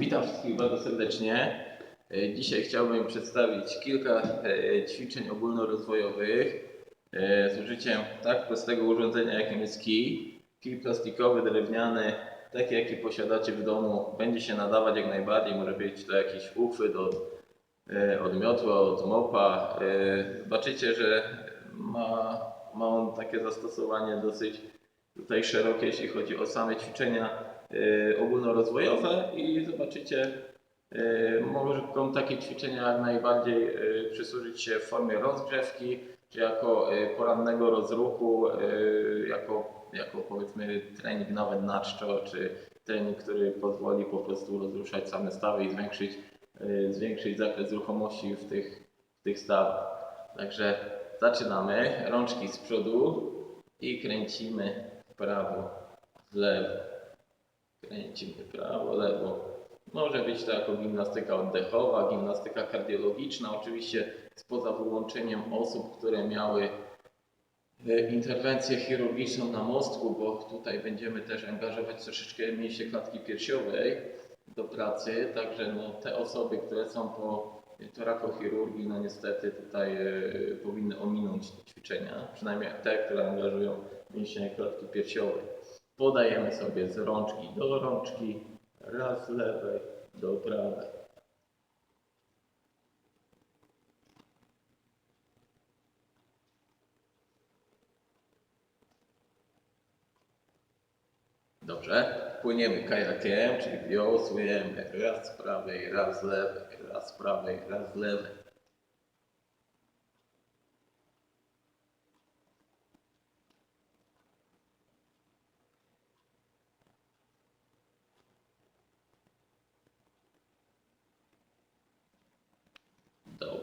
Witam wszystkich bardzo serdecznie. E, Dzisiaj chciałbym przedstawić kilka e, ćwiczeń ogólnorozwojowych e, z użyciem tak prostego urządzenia, jakim jest kij. Kij plastikowy, drewniany, taki jaki posiadacie w domu, będzie się nadawać jak najbardziej. Może być to jakiś uchwyt od, od miotła, od mopa. Zobaczycie, że ma, ma on takie zastosowanie dosyć tutaj szerokie, jeśli chodzi o same ćwiczenia ogólnorozwojowe i zobaczycie, e, mogą takie ćwiczenia jak najbardziej e, przysłużyć się w formie rozgrzewki, czy jako porannego rozruchu, jako, jako powiedzmy trening nawet na czczo, czy trening, który pozwoli po prostu rozruszać same stawy i zwiększyć, zwiększyć zakres ruchomości w tych, w tych stawach. Także zaczynamy. Rączki z przodu i kręcimy w prawo, w lewo. Kręcimy prawo, lewo. Może być to jako gimnastyka oddechowa, gimnastyka kardiologiczna, oczywiście spoza wyłączeniem osób, które miały e, interwencję chirurgiczną na mostku, bo tutaj będziemy też angażować troszeczkę mięśnie klatki piersiowej do pracy, także no, te osoby, które są po torakochirurgii, no niestety tutaj e, powinny ominąć ćwiczenia, przynajmniej te, które angażują mięśnie klatki piersiowej. Podajemy sobie z rączki do rączki, raz z lewej do prawej. Dobrze, płyniemy kajakiem, czyli wiosłujemy raz z prawej, raz z lewej, raz z prawej, raz z lewej.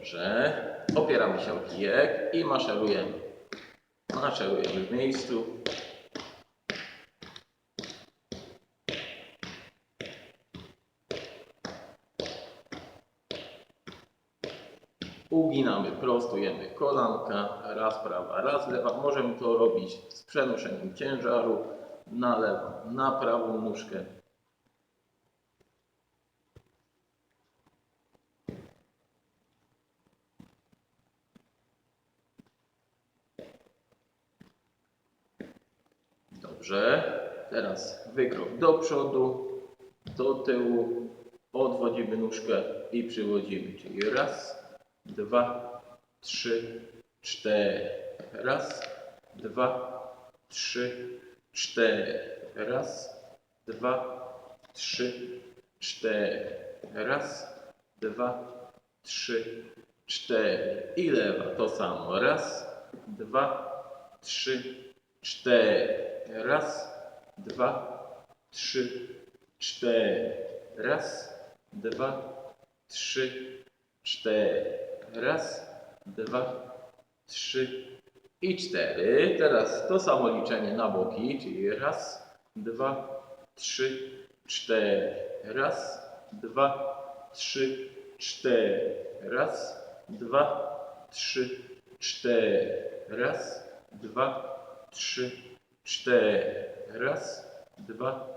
Dobrze. Opieramy się o kijek i maszerujemy. Maszerujemy w miejscu. Uginamy, prostujemy kolanka, raz prawa, raz lewa. Możemy to robić z przenoszeniem ciężaru na lewą, na prawą nóżkę. Dobrze. Teraz wykrok do przodu, do tyłu, odwodzimy nóżkę i przywodzimy. Czyli raz, dwa, trzy, cztery. Raz, dwa, trzy, cztery. Raz, dwa, trzy, cztery. Raz, dwa, trzy, cztery. I lewa to samo. Raz, dwa, trzy, cztery. Raz, dwa, trzy, cztery. Raz, dwa, trzy, cztery. Raz, dwa, trzy i cztery. Teraz to samo liczenie na boki, czyli raz, dwa, trzy, cztery. Raz, dwa, trzy, cztery. Raz, dwa, trzy, cztery. Raz, dwa, trzy, cztery. Raz, dwa,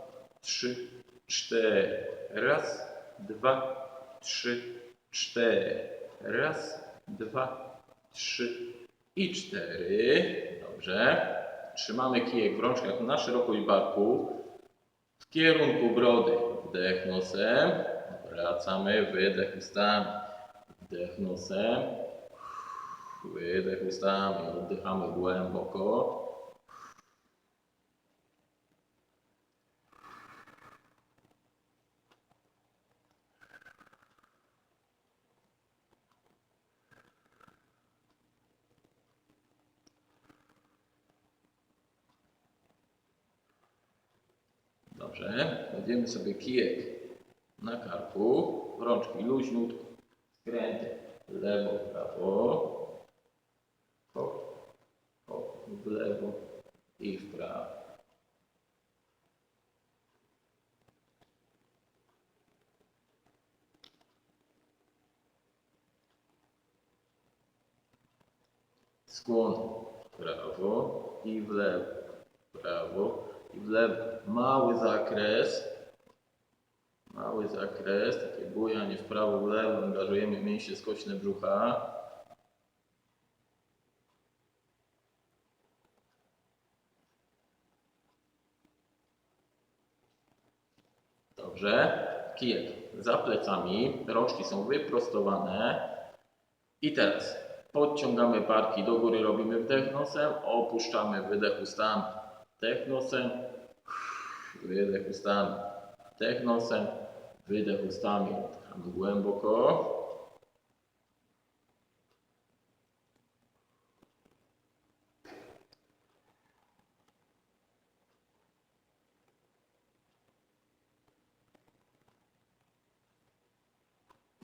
trzy, cztery. Raz, dwa, trzy, cztery. Raz, dwa, trzy i cztery. Dobrze. Trzymamy kijek w rączkach na szerokość barku. W kierunku brody. Wdech nosem. Wracamy. Wydech ustami. Wdech nosem. Wydech ustami. Oddychamy głęboko. Dobrze, kładziemy sobie kijek na karku, rączki luźniutko, skręty lewo, prawo, hop, hop, w lewo i w prawo. Skłon w prawo i w lewo, w prawo i w lewo. Mały zakres, Mały zakres, takie bujanie w prawo, w lewo, angażujemy mięśnie skośne brzucha. Dobrze. Kijek za plecami, rączki są wyprostowane. I teraz podciągamy barki do góry, robimy wdech nosem, opuszczamy wydech ustami. Wdech nosem, wydech ustami. Wdech nosem, wydech ustami. Oddychamy głęboko.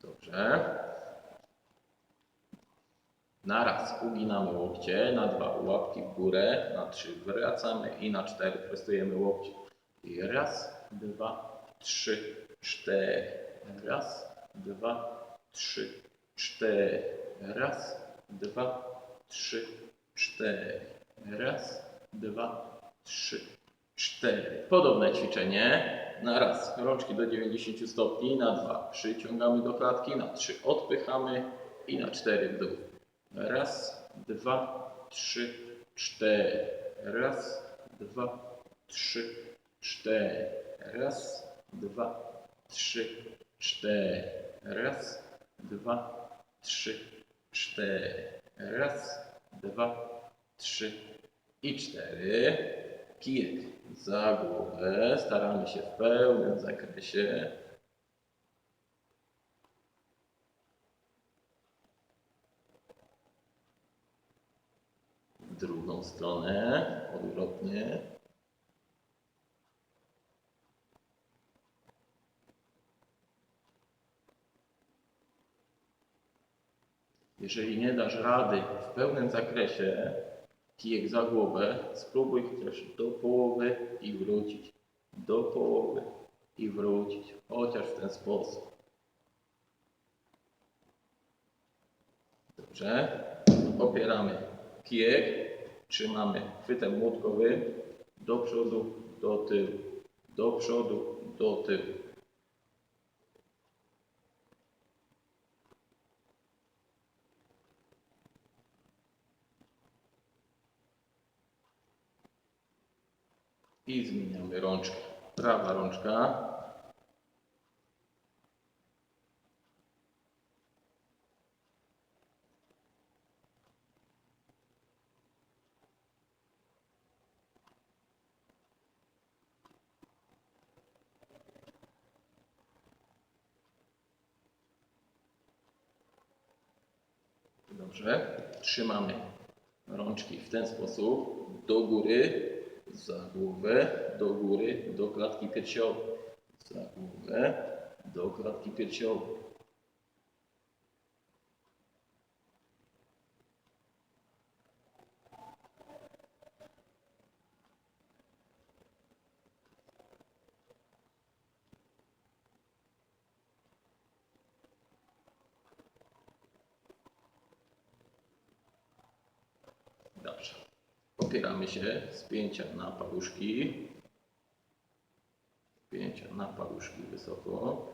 Dobrze. Na raz uginamy łokcie, na dwa łapki w górę, na trzy wracamy i na cztery prostujemy łokcie. I raz, dwa, trzy, cztery. Raz, dwa, trzy, cztery. Raz, dwa, trzy, cztery. Raz, dwa, trzy, cztery. Podobne ćwiczenie. Na raz, rączki do 90 stopni, na dwa przyciągamy do klatki, na trzy odpychamy i na cztery w dół. Raz, dwa, trzy, cztery. Raz, dwa, trzy, cztery. Raz, dwa, trzy, cztery. Raz, dwa, trzy, cztery. Raz, dwa, trzy i cztery. Kijek za głowę. Staramy się w pełnym zakresie. W drugą stronę, odwrotnie. Jeżeli nie dasz rady w pełnym zakresie, kijek za głowę, spróbuj chociaż do połowy i wrócić. Do połowy i wrócić. Chociaż w ten sposób. Dobrze. Opieramy kijek. Trzymamy chwytem młotkowym do przodu, do tyłu. Do przodu, do tyłu. I zmieniamy rączkę. Prawa rączka. Dobrze. Trzymamy rączki w ten sposób. Do góry, za głowę, do góry, do klatki piersiowej. Za głowę, do klatki piersiowej. Dobrze. Opieramy się spięcia na paluszki. Spięcia na paluszki wysoko.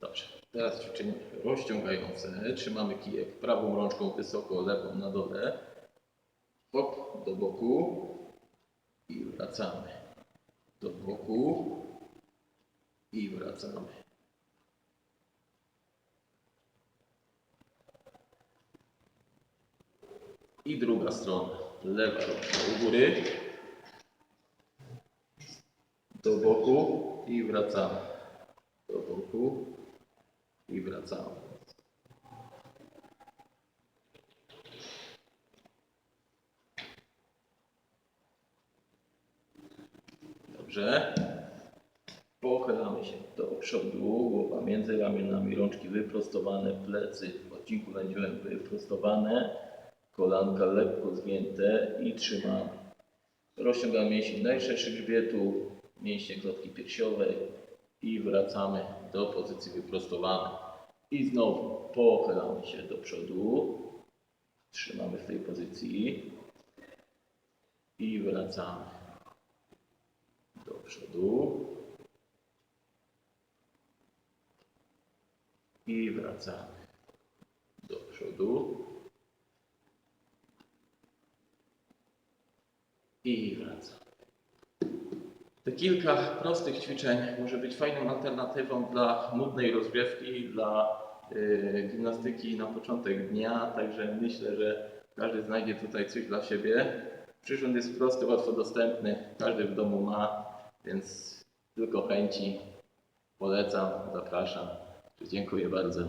Dobrze. Teraz ćwiczenie rozciągające. Trzymamy kijek prawą rączką wysoko, lewą na dole. Hop, do boku i wracamy do boku i wracamy. I druga strona. Lewa rączka góry. Do boku i wracamy. Do boku i wracamy. Dobrze. Przodu, głowa między ramionami, rączki wyprostowane, plecy w odcinku lędźwiowym wyprostowane, kolanka lekko zgięte i trzymamy. Rozciągamy mięsień najszerszy grzbietu, mięśnie klatki piersiowej i wracamy do pozycji wyprostowanej. I znowu pochylamy się do przodu. Trzymamy w tej pozycji. I wracamy do przodu. I wracamy do przodu. I wracamy. Te kilka prostych ćwiczeń może być fajną alternatywą dla nudnej rozgrzewki, dla y, gimnastyki na początek dnia, także myślę, że każdy znajdzie tutaj coś dla siebie. Przyrząd jest prosty, łatwo dostępny, każdy w domu ma, więc tylko chęci. Polecam, zapraszam. Dziękuję bardzo.